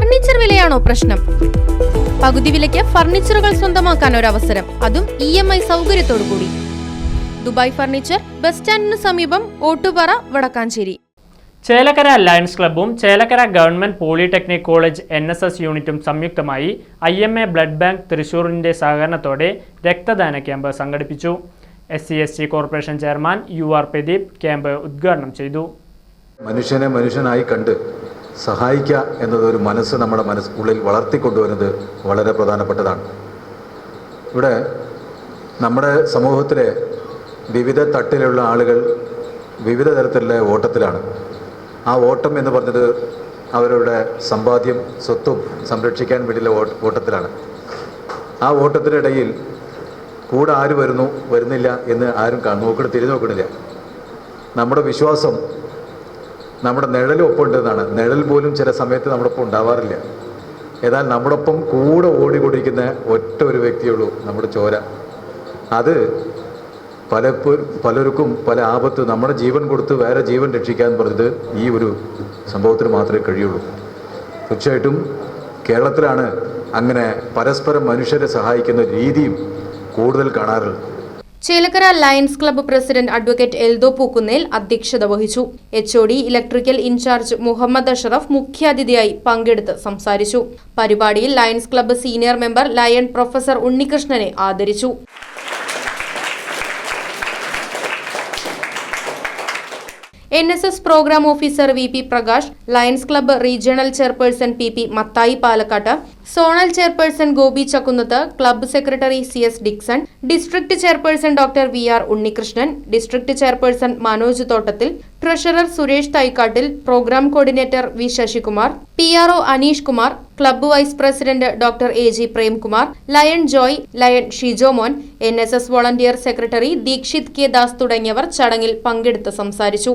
Furniture വിലയാണോ പ്രശ്നം? പകുതി വിലയ്ക്ക് ഫർണിച്ചറുകൾ സ്വന്തമാക്കാൻ ഒരു അവസരം അതും ഇ എം ഐ സൗകര്യത്തോടു കൂടി ദുബായ് ഫർണിച്ചർ ബസ് സ്റ്റാൻഡിന് സമീപം Ottupara Vadakkanchery. Chelakkara lions ക്ലബ്ബും Chelakkara government polytechnic college N S S യൂണിറ്റും സംയുക്തമായി I M A blood bank തൃശൂരിന്റെ സഹകരണത്തോടെ രക്തദാന ക്യാമ്പ് സംഘടിപ്പിച്ചു. S C S T corporation chairman U R Pradeep camp ഉദ്ഘാടനം ചെയ്തു. മനുഷ്യനെ മനുഷ്യനായി കണ്ട് സഹായിക്കുക എന്നതൊരു മനസ്സ് നമ്മുടെ മനസ്സ് ഉള്ളിൽ വളർത്തിക്കൊണ്ടുവരുന്നത് വളരെ പ്രധാനപ്പെട്ടതാണ്. ഇവിടെ നമ്മുടെ സമൂഹത്തിലെ വിവിധ തട്ടിലുള്ള ആളുകൾ വിവിധ തരത്തിലുള്ള ഓട്ടത്തിലാണ്. ആ ഓട്ടം എന്ന് പറഞ്ഞത് അവരുടെ സമ്പാദ്യം സ്വത്തും സംരക്ഷിക്കാൻ വേണ്ടിയുള്ള ഓട്ടത്തിലാണ്. ആ ഓട്ടത്തിനിടയിൽ കൂടെ ആര് വരുന്നു വരുന്നില്ല എന്ന് ആരും നോക്കണ തിരിഞ്ഞു നോക്കണില്ല നമ്മുടെ വിശ്വാസം നമ്മുടെ നിഴൽ ഒപ്പം ഉണ്ടെന്നാണ് നിഴൽ പോലും ചില സമയത്ത് നമ്മുടെ ഒപ്പം ഉണ്ടാവാറില്ല. എന്നാൽ നമ്മുടെ ഒപ്പം കൂടെ ഓടിക്കൊണ്ടിരിക്കുന്ന ഒറ്റ ഒരു വ്യക്തിയുള്ളൂ നമ്മുടെ ചോര. അത് പലപ്പോഴും പലർക്കും പല ആപത്ത് നമ്മുടെ ജീവൻ കൊടുത്ത് വേറെ ജീവൻ രക്ഷിക്കാൻ പറഞ്ഞത് ഈ ഒരു സംഭവത്തിന് മാത്രമേ കഴിയുള്ളൂ. തീർച്ചയായിട്ടും കേരളത്തിലാണ് അങ്ങനെ പരസ്പരം മനുഷ്യരെ സഹായിക്കുന്ന രീതിയും കൂടുതൽ കാണാറുള്ളത്. Chelakkara Lions club president advocate Eldho Pookkunnel അധ്യക്ഷത വഹിച്ചു. H O D electrical incharge Muhammad Ashraf മുഖ്യാതിഥിയായി പങ്കെടുത്ത് സംസാരിച്ചു. പരിപാടിയിൽ Lions club senior member Lion professor ഉണ്ണികൃഷ്ണനെ ആദരിച്ചു. N S S programme officer V P Prakash Lions club regional chairperson P P Mathai Palakkatt zonal chairperson Gopi Chakkunnath club secretary C S Dixon district chairperson doctor V R Unnikrishnan district chairperson Manoj Thottathil treasurer Suresh Thaikkattil programme coordinator V Sasikumar P R O Aneesh Kumar club vice president doctor A G Premkumar Lion Joy Lion Shijomon N S S volunteer secretary Dheekshith K Das തുടങ്ങിയവർ ചടങ്ങിൽ പങ്കെടുത്ത് സംസാരിച്ചു.